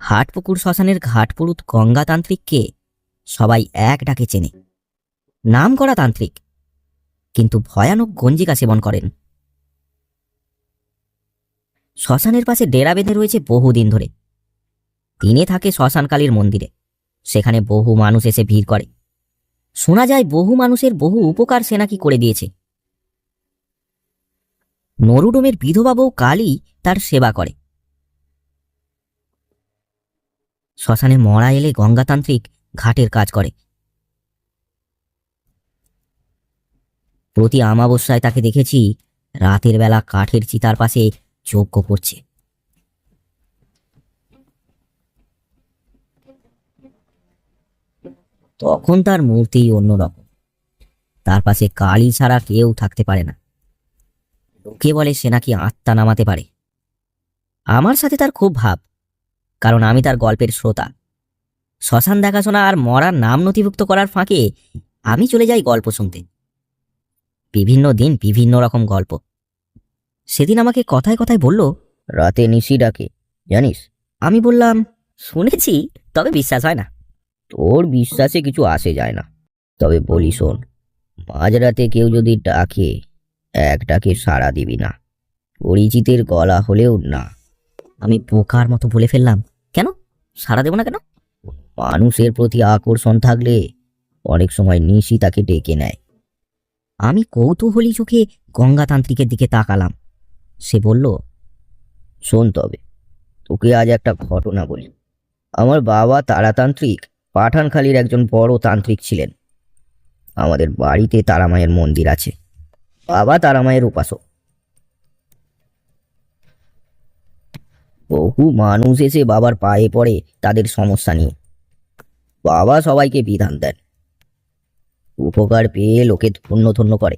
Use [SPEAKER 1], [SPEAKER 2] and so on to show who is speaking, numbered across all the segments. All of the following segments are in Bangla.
[SPEAKER 1] হাটপুকুর শ্মশানের ঘাটপুরুত গঙ্গাতান্ত্রিককে সবাই এক ডাকে চেনে। নাম করা তান্ত্রিক, কিন্তু ভয়ানক গঞ্জিকা সেবন করেন। শ্মশানের পাশে ডেরা বেঁধে রয়েছে বহুদিন ধরে। দিনে থাকে শ্মশানকালীর মন্দিরে, সেখানে বহু মানুষ এসে ভিড় করে। শোনা যায় বহু মানুষের বহু উপকার সে নাকি করে দিয়েছে। নরুডোমের বিধবা বউ কালী তার সেবা করে। শ্মশানে মরা এলে গঙ্গাতান্ত্রিক ঘাটের কাজ করে। প্রতি আমাবস্যায় তাকে দেখেছি রাতের বেলা কাঠের চিতার পাশে যজ্ঞ করছে। তখন তার মূর্তি অন্যরকম তার পাশে কালী ছাড়া কেউ থাকতে পারে না। লোকে বলে সে নাকি আত্মা নামাতে পারে। আমার সাথে তার খুব ভাব। কারণ আমি তার গল্পের শ্রোতা। শ্মশান দেখাশোনা আর মরার নাম নথিভুক্ত করার ফাঁকে আমি চলে যাই গল্প শুনতে। বিভিন্ন দিন বিভিন্ন রকম গল্প। সেদিন আমাকে কথায় কথায় বলল, রাতে নিশি ডাকে, জানিস? আমি বললাম, শুনেছি, তবে বিশ্বাস হয় না। তোর বিশ্বাসে কিছু আসে যায় না। তবে বলি শোন, মাঝরাতে কেউ যদি ডাকে এক ডাকে সাড়া দিবি না। পরিচিতের গলা হলেও না। আমি বোকার মতো বলে ফেললাম। কেন? সাড়া দেবো না কেন? মানুষের প্রতি আকর্ষণ থাকলে অনেক সময় নিশি তাকে ডেকে নেয়। আমি কৌতূহলী চোখে গঙ্গাতান্ত্রিকের দিকে তাকালাম। সে বলল, শোন তবে, তোকে আজ একটা ঘটনা বলি। আমার বাবা তারাতান্ত্রিক, পাঠানখালীর একজন বড় তান্ত্রিক ছিলেন। আমাদের বাড়িতে তারামায়ের মন্দির আছে। বাবা তারামায়ের উপাসক। বহু মানুষ এসে বাবার পায়ে পড়ে, তাদের সমস্যা নিয়ে। বাবা সবাইকে বিধান দেন। উপকার পেয়ে লোকে ধন্য ধন্য করে।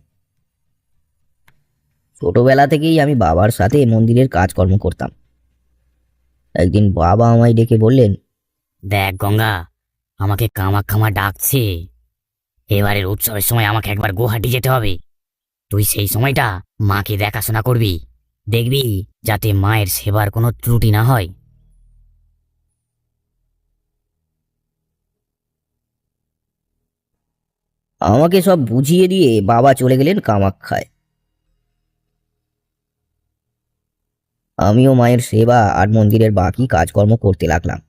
[SPEAKER 1] ছোটবেলা থেকেই আমি বাবার সাথে মন্দিরের কাজকর্ম করতাম। একদিন বাবা আমায় ডেকে বললেন,
[SPEAKER 2] দেখ গঙ্গা, আমাকে কামাক্ষামা ডাকছে। এবারের উৎসবের সময় আমাকে একবার গুয়াহাটি যেতে হবে। তুই সেই সময়টা মাকে দেখাশোনা করবি। দেখবি, যাতে মায়ের সেবার কোনো ত্রুটি না হয়।
[SPEAKER 1] আমাকে সব বুঝিয়ে দিয়ে বাবা চলে গেলেন কামাক্ষায়। আমিও মায়ের সেবা আর মন্দিরের বাকি কাজকর্ম করতে লাগলাম।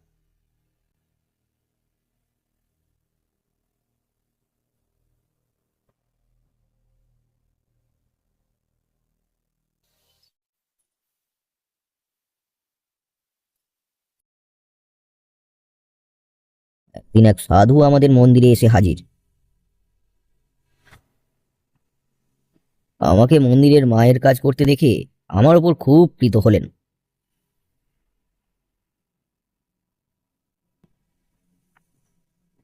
[SPEAKER 1] একদিন এক সাধু আমাদের মন্দিরে এসে হাজির। আমাকে মন্দিরের মায়ের কাজ করতে দেখে আমার ওপর খুব প্রীত হলেন।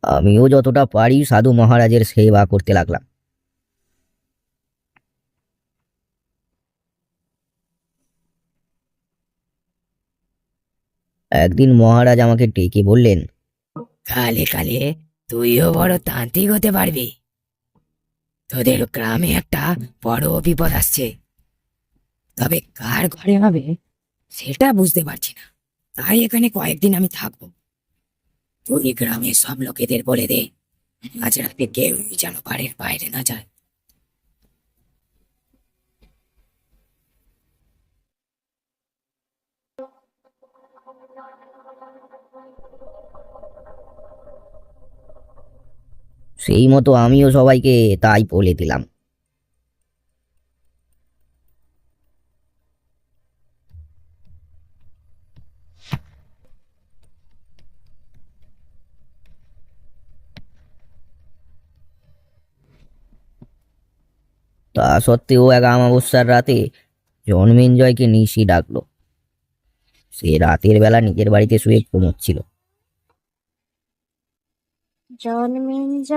[SPEAKER 1] আমিও যতটা পারি সাধু মহারাজের সেবা করতে লাগলাম। একদিন মহারাজ আমাকে ডেকে বললেন
[SPEAKER 2] কালে কালে তুইও বড় তান্ত্রিক হতে পারবি। তোদের গ্রামে একটা বড় বিপদ আসছে। তবে কার ঘরে হবে সেটা বুঝতে পারছি না। তাই এখানে কয়েকদিন আমি থাকব। তুই গ্রামের সব লোকেদের বলে দে। আজ রাতে কেউ যেন বাড়ির বাইরে না যায়।
[SPEAKER 1] সেই মতো আমিও সবাইকে তাই বলে দিলাম। তা সত্ত্বেও এক অমাবস্যার রাতে জন্মেঞ্জয়কে নিশি ডাকলো। সে রাতের বেলা নিজের বাড়িতে শুয়ে ঘুমোচ্ছিল।
[SPEAKER 3] জন্মিঞ্জয়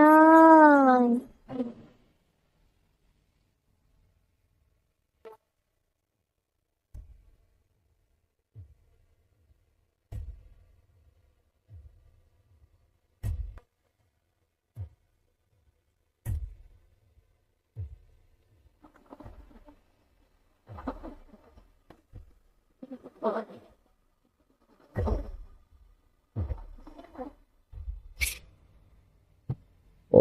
[SPEAKER 3] Thank you.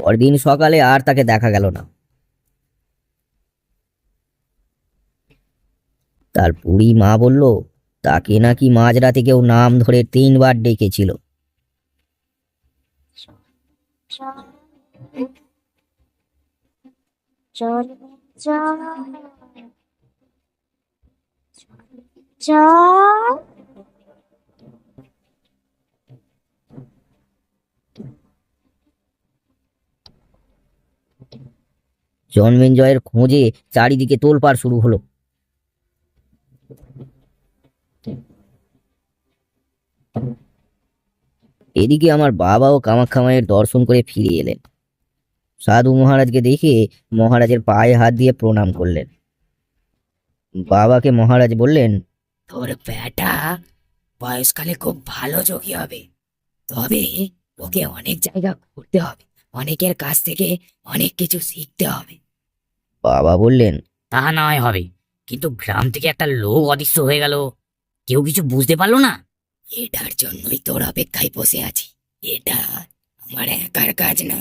[SPEAKER 1] পরদিন সকালে আর তাকে দেখা গেল না তার বুড়ি মা বলল তাকে নাকি মাঝরাতে কেউ নাম ধরে তিনবার ডেকেছিল
[SPEAKER 3] চল
[SPEAKER 1] জন্মেঞ্জয়ের খোঁজে চারিদিকে তোলপাড় শুরু হলো। এদিকে আমার বাবাও কামাখ্যা মায়ের দর্শন করে ফিরে এলেন। সাধু মহারাজকে দেখে মহারাজের পায়ে হাত দিয়ে প্রণাম করলেন। বাবাকে মহারাজ বললেন,
[SPEAKER 2] তোর বেটা বয়সকালে খুব ভালো যোগী হবে। তবে ওকে অনেক জায়গা ঘুরতে হবে। অনেকের কাছ থেকে অনেক কিছু শিখতে হবে।
[SPEAKER 1] বাবা বললেন
[SPEAKER 4] তা নয় হবে কিন্তু গ্রাম থেকে একটা লোক অদৃশ্য হয়ে গেল। কেউ কিছু বুঝতে পারল না?
[SPEAKER 2] এটার জন্যই তোর অপেক্ষায় বসে আছি। এটা আমার একার কাজ না।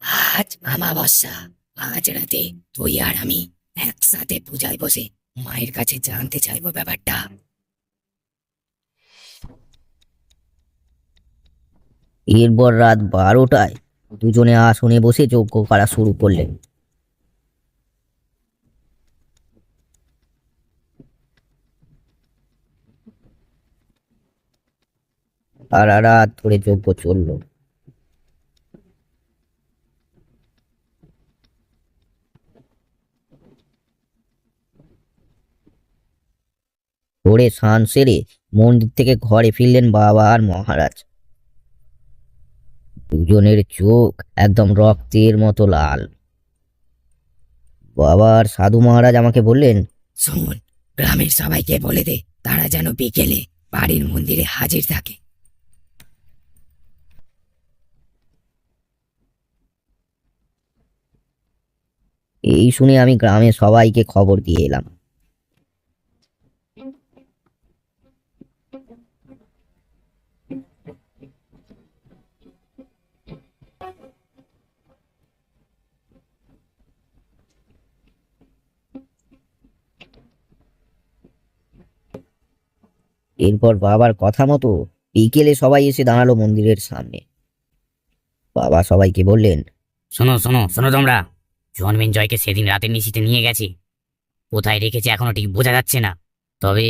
[SPEAKER 2] আজ আমাবস্যা আজ রাতে তুই আর আমি একসাথে পূজায় বসে মায়ের কাছে জানতে চাইব ব্যাপারটা।
[SPEAKER 1] এরপর রাত বারোটায় দুজনে আসনে বসে যজ্ঞ করা শুরু করলেন সারা রাত ধরে যজ্ঞ চলল। ভোরে স্নান সেরে মন্দির থেকে ঘরে ফিরলেন বাবা আর মহারাজ। দুজনের চোখ একদম রক্তের মতো লাল। বাবার সাধু মহারাজ আমাকে বললেন,
[SPEAKER 2] শোন, গ্রামের সবাইকে বলে দে, তারা যেন বিকেলে বাড়ির মন্দিরে হাজির থাকে।
[SPEAKER 1] এই শুনে আমি গ্রামে সবাইকে খবর দিয়ে এলাম। এরপর বাবার কথা মতো বিকেলে সবাই এসে দাঁড়াল মন্দিরের সামনে। বাবা সবাইকে বললেন
[SPEAKER 4] শোনো শোনো শোনো তোমরা। জন্মেন জয়কে সেদিন রাতের নিশিতে নিয়ে গেছে। কোথায় রেখেছে এখনও ঠিক বোঝা যাচ্ছে না। তবে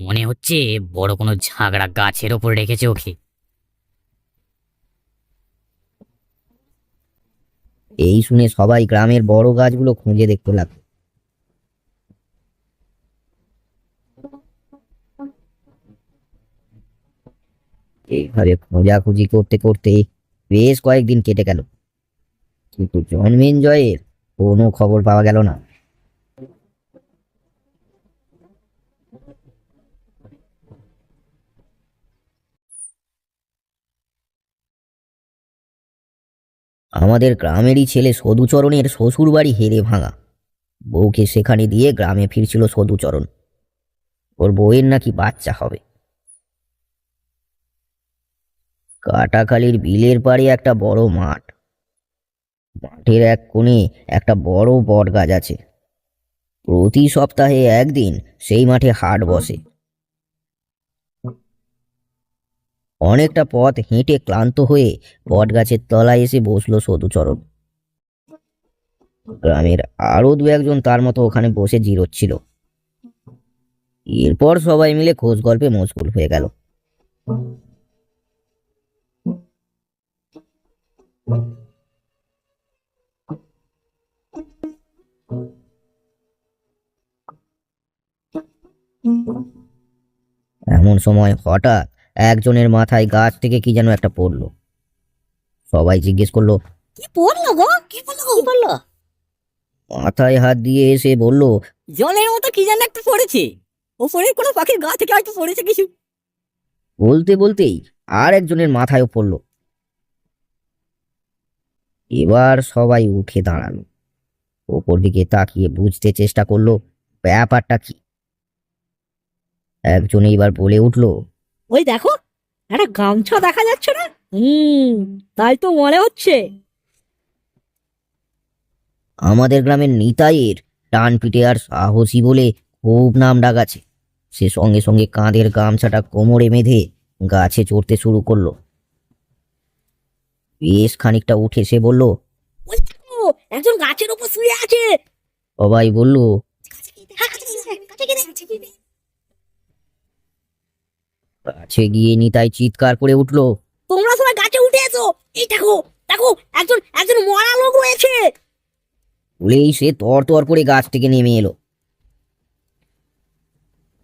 [SPEAKER 4] মনে হচ্ছে বড় কোনো ঝাগড়া গাছের ওপর রেখেছে ওকে।
[SPEAKER 1] এই শুনে সবাই গ্রামের বড় গাছগুলো খুঁজে দেখতে লাগল। এইভাবে খোঁজাখুঁজি করতে করতে বেশ কয়েকদিন কেটে গেল। কিন্তু জন্মেঞ্জয়ের কোনো খবর পাওয়া গেল না। আমাদের গ্রামেরই ছেলে সদুচরণের শ্বশুর বাড়ি হেরে ভাঙা। বউকে সেখানে দিয়ে গ্রামে ফিরছিল সদুচরণ। ওর বউয়ের নাকি বাচ্চা হবে। কাটাখালির বিলের পাড়ে একটা বড় মাঠ। মাঠের এক কোণে একটা বড় বট গাছ আছে। প্রতি সপ্তাহে একদিন সেই মাঠে হাট বসে। অনেকটা পথ হেঁটে ক্লান্ত হয়ে বট গাছের তলায় এসে বসল সদুচরণ। গ্রামের আরও দু একজন তার মতো ওখানে বসে জিরোচ্ছিল। এরপর সবাই মিলে খোঁজ গল্পে মশগুল হয়ে গেল। এমন সময় হঠাৎ একজনের মাথায় গাছ থেকে কি যেন একটা পড়ল। সবাই জিজ্ঞেস করল
[SPEAKER 5] কি পড়ল গো? কি পড়ল কি পড়ল?
[SPEAKER 1] মাথায় হাত দিয়ে এসে বলল
[SPEAKER 5] জলের মতো কি যেন একটা পড়েছে। ওপরে কোনো পাখির গা থেকে হয়তো পড়েছে কিছু।
[SPEAKER 1] বলতে বলতেই আর একজনের মাথায়ও পড়ল। এবার সবাই উঠে দাঁড়াল। ওপর দিকে তাকিয়ে বুঝতে চেষ্টা করল ব্যাপারটা কি? একজন এবার বলে উঠল
[SPEAKER 5] ওই দেখো একটা গামছা দেখা যাচ্ছে না? হুম তাই তো মনে হচ্ছে।
[SPEAKER 1] আমাদের গ্রামের নিতাইয়ের টান পিটে আর সাহসী বলে খুব নাম ডাক আছে। সে সঙ্গে সঙ্গে কাঁধের গামছাটা কোমরে বেঁধে গাছে চড়তে শুরু করল। বেশ খানিকটা উঠে সে বলল
[SPEAKER 5] একজন গাছের উপর শুয়ে আছে।
[SPEAKER 1] সবাই বলল কাছে গিয়ে নিতাই চিৎকার করে উঠল
[SPEAKER 5] তোমরা সবাই গাছে উঠে এসো। এই দেখো দেখো একজন একজন মরা লোক রয়েছে।
[SPEAKER 1] বলেই সে তর তর করে গাছ থেকে নেমে এলো।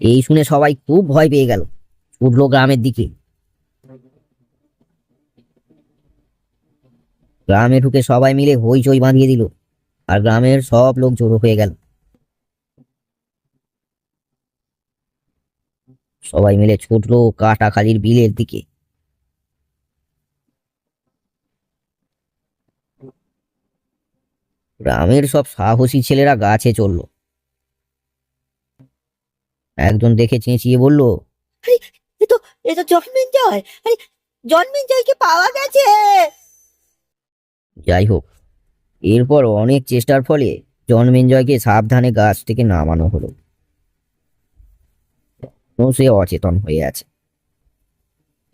[SPEAKER 1] এই শুনে সবাই খুব ভয় পেয়ে গেল। উঠল গ্রামের দিকে। গ্রামে ঢুকে সবাই মিলে হইচই বাঁধিয়ে দিল, আর গ্রামের সব লোক জড়ো হয়ে গেল। সবাই মিলে ছুটলো কাটাখালির বিলের দিকে। গ্রামের সব সাহসী ছেলেরা গাছে চলল একজন দেখে চেঁচিয়ে বলল
[SPEAKER 5] এ তো এ তো জন্মেঞ্জয় আরে জন্মেঞ্জয়কে পাওয়া গেছে।
[SPEAKER 1] যাই হোক, এরপর অনেক চেষ্টার ফলে জন্মেঞ্জয়কে সাবধানে গাছ থেকে নামানো হলো। সে অচেতন হয়ে আছে।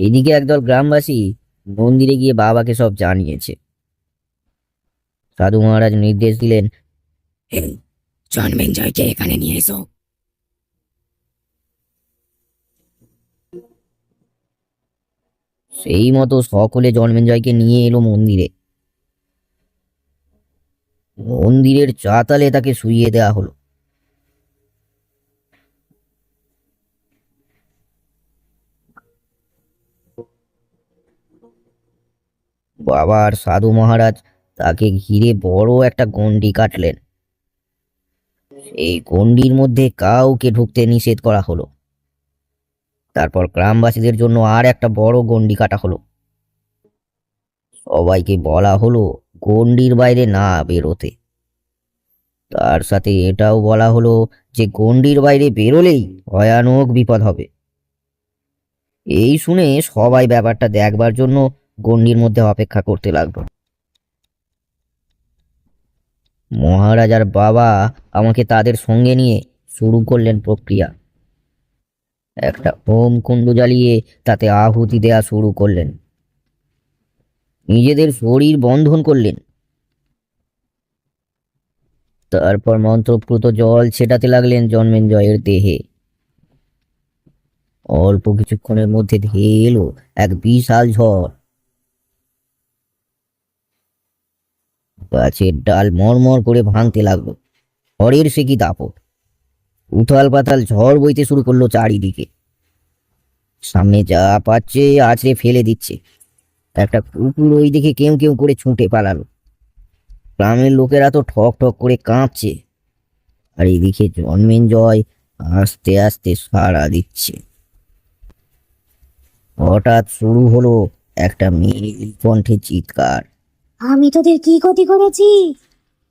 [SPEAKER 1] এদিকে একদল গ্রামবাসী মন্দিরে গিয়ে বাবাকে সব জানিয়েছে। সাধু মহারাজ নির্দেশ দিলেন
[SPEAKER 2] জন্মেঞ্জয়কে এখানে নিয়ে এসো।
[SPEAKER 1] সেই মতো সকলে জন্মেঞ্জয়কে নিয়ে এলো মন্দিরে। মন্দিরের চাতালে তাকে শুইয়ে দেওয়া হলো। বাবা আর সাধু মহারাজ তাকে ঘিরে বড় একটা গণ্ডি কাটলেন। এই গণ্ডির মধ্যে কাউকে ঢুকতে নিষেধ করা হলো। তারপর গ্রামবাসীদের জন্য আর একটা বড় গণ্ডি কাটা হলো। সবাইকে বলা হলো গণ্ডির বাইরে না বেরোতে। তার সাথে এটাও বলা হলো যে গণ্ডির বাইরে বেরোলেই ভয়ানক বিপদ হবে। এই শুনে সবাই ব্যাপারটা দেখবার জন্য গণ্ডির মধ্যে অপেক্ষা করতে লাগল। মহারাজার বাবা আমাকে তাদের সঙ্গে নিয়ে শুরু করলেন প্রক্রিয়া। একটা হোম কুণ্ড জ্বালিয়ে তাতে আহুতি দেয়া শুরু করলেন। নিজেদের শরীর বন্ধন করলেন। তারপর মন্ত্রপ্রুত জল ছেটাতে লাগলেন জন্মেঞ্জয়ের দেহে। অল্প কিছুক্ষণের মধ্যে ধেয়ে এলো এক বিশাল ঝড়। গাছের ডাল মরমর করে ভাঙতে লাগল। ঝড়ের সে কি দাপট? উথাল পাতাল ঝড় বইতে শুরু করল চারিদিকে। সামনে যা পাচ্ছে, আছড়ে ফেলে দিচ্ছে। একটা কুকুর ওই দিকে কেউ কেউ করে ছুটে পালালো। গ্রামের লোকেরা তো ঠক ঠক করে কাঁপছে। আর এদিকে জন্মেঞ্জয় আস্তে আস্তে সাড়া দিচ্ছে। হঠাৎ শুরু হলো একটা মেয়ের কণ্ঠে চিৎকার।
[SPEAKER 3] আমি তোদের কি ক্ষতি করেছি?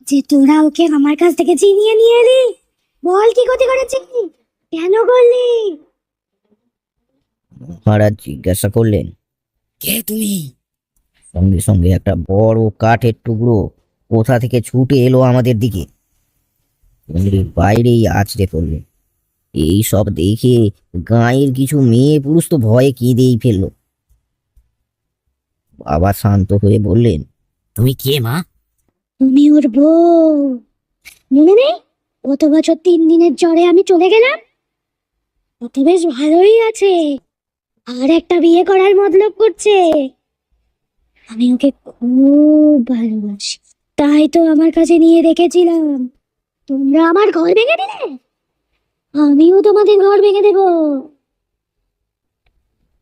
[SPEAKER 3] যে তোরা ওকে আমার কাছ থেকে চিনিয়ে নিয়ে এলি? বল কি ক্ষতি করেছি? কেন করলি?
[SPEAKER 1] মহারাজ জিজ্ঞাসা করলেন
[SPEAKER 2] কে তুমি
[SPEAKER 1] সঙ্গে সঙ্গে একটা বড় কাঠের টুকরো কোথা থেকে ছুটে এলো আমাদের দিকে। মন্দিরের বাইরেই আছড়ে পড়ল। এই সব দেখে গাঁয়ের কিছু মেয়ে পুরুষ তো ভয়ে কেঁদেই ফেলল। বাবা শান্ত হয়ে বললেন
[SPEAKER 4] তুমি কে মা?
[SPEAKER 3] তুমি ওর বউ। মনে নেই? গত বছর তিন দিনের জ্বরে আমি চলে গেলাম? তো বেশ ভালোই আছে। আর একটা বিয়ে করার মতলব করছে। আমি ওকে খুব ভালোবাসি। তাই তো আমার কাছে নিয়ে রেখেছিলাম। তোমরা আমার ঘর ভেঙে দিলে? আমিও তোমাদের ঘর ভেঙে দেবো।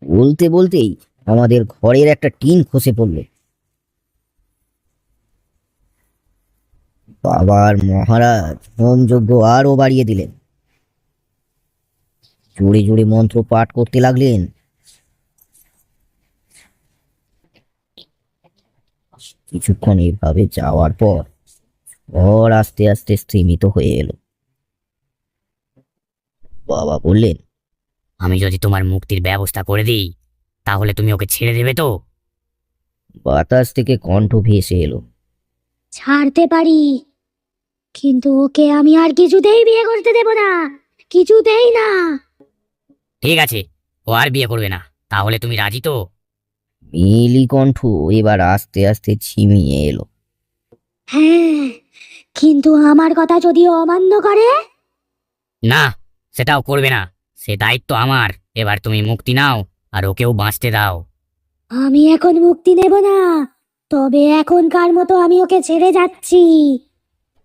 [SPEAKER 1] বলতে বলতেই আমাদের ঘরের একটা টিন খসে পড়ল। বাবার মহারাজ হোম যজ্ঞ আরও বাড়িয়ে দিলেন। জোরে জোরে মন্ত্র পাঠ করতে লাগলেন। কিছুক্ষণ এভাবে যাওয়ার পর ঘর আস্তে আস্তে স্থিমিত হয়ে এলো। বাবা বললেন
[SPEAKER 4] আমি যদি তোমার মুক্তির ব্যবস্থা করে দিই তাহলে তুমি ওকে ছেড়ে দেবে তো?
[SPEAKER 1] বাতাস থেকে কণ্ঠ ভেসে এলো।
[SPEAKER 3] ছাড়তে পারি কিন্তু ওকে আমি আর কিছুতেই বিয়ে করতে দেব না কিছুতেই না।
[SPEAKER 4] ঠিক আছে ও আর বিয়ে করবে না তাহলে তুমি রাজি তো?
[SPEAKER 1] মিলি কণ্ঠ এবার আস্তে আস্তে ছিমিয়ে এলো।
[SPEAKER 3] হ্যাঁ কিন্তু আমার কথা যদি অমান্য করে?
[SPEAKER 4] না সেটাও করবে না। সে দায়িত্ব আমার। এবার তুমি মুক্তি নাও আর ওকেও বাঁচতে দাও।
[SPEAKER 3] আমি এখন মুক্তি নেব না। তবে এখনকার মতো আমি ওকে ছেড়ে যাচ্ছি।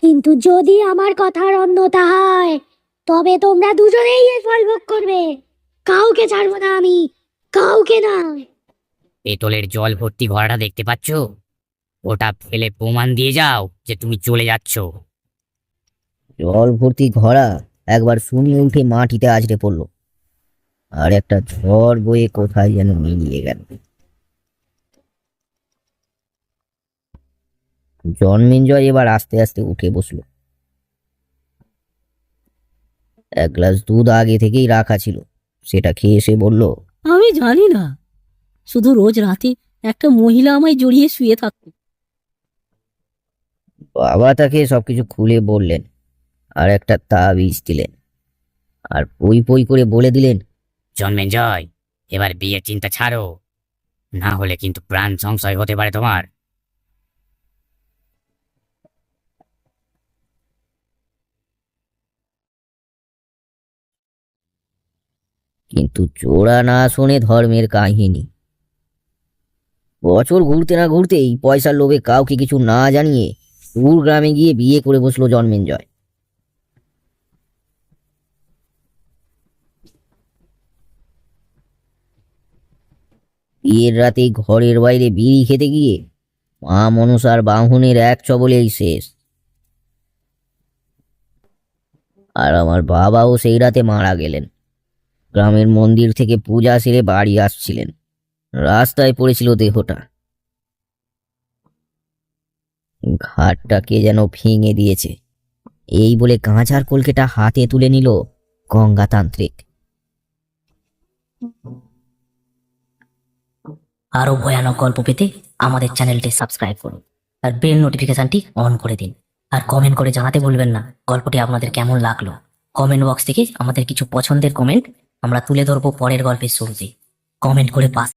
[SPEAKER 3] কিন্তু যদি আমার কথার অন্যতা হয় তবে তোমরা দুজনেই এর ফল ভোগ করবে। কাউকে ছাড়বো না আমি। কাউকে না
[SPEAKER 4] পেতলের জল ভর্তি ঘোড়াটা দেখতে পাচ্ছ? ওটা ফেলে প্রমাণ দিয়ে যাও যে তুমি চলে যাচ্ছ।
[SPEAKER 1] জল ভর্তি ঘোড়া একবার শুনিয়ে উঠে মাটিতে আছড়ে পড়ল। আর একটা ঝড় বয়ে কোথায় যেন মিলিয়ে গেল। জন্মেঞ্জয় এবার আস্তে আস্তে উঠে বসল। এক গ্লাস দুধ আগে থেকেই রাখা ছিল। সেটা খেয়ে এসে বলল
[SPEAKER 5] আমি জানি না। শুধু রোজ রাতে একটা মহিলা আমায় জড়িয়ে শুয়ে থাকতো।
[SPEAKER 1] বাবা তাকে সবকিছু খুলে বললেন, আর একটা তাবিজ দিলেন, আর পই পই করে বলে দিলেন
[SPEAKER 4] জন্মেঞ্জয় এবার বিয়ের চিন্তা ছাড়ো, না হলে কিন্তু প্রাণ সংশয় হতে পারে তোমার।
[SPEAKER 1] কিন্তু চোরা না শোনে ধর্মের কাহিনী। বছর ঘুরতে না ঘুরতেই পয়সার লোভে কাউকে কিছু না জানিয়ে দূর গ্রামে গিয়ে বিয়ে করে বসল জন্মেঞ্জয়। বিয়ের রাতে ঘরের বাইরে বিড়ি খেতে গিয়ে মা মনসার বাহনের এক চবলেই শেষ। আর আমার বাবাও সেই রাতে মারা গেলেন। গ্রামের মন্দির থেকে পূজা সেরে বাড়ি আসছিলেন। রাস্তায় পড়েছিল দেহটা। ঘাটটাকে যেন ভেঙে দিয়েছে। এই বলে কাঁচার কলকেটা হাতে তুলে নিল গঙ্গাতান্ত্রিক।
[SPEAKER 6] আরও ভয়ানক গল্প পেতে আমাদের চ্যানেলটি সাবস্ক্রাইব করুন আর বেল নোটিফিকেশনটি অন করে দিন। আর কমেন্ট করে জানাতে ভুলবেন না গল্পটি আপনাদের কেমন লাগল। কমেন্ট বক্স থেকে আমাদের কিছু পছন্দের কমেন্ট আমরা তুলে ধরবো পরের গল্পের শুরুতে। কমেন্ট করে পাস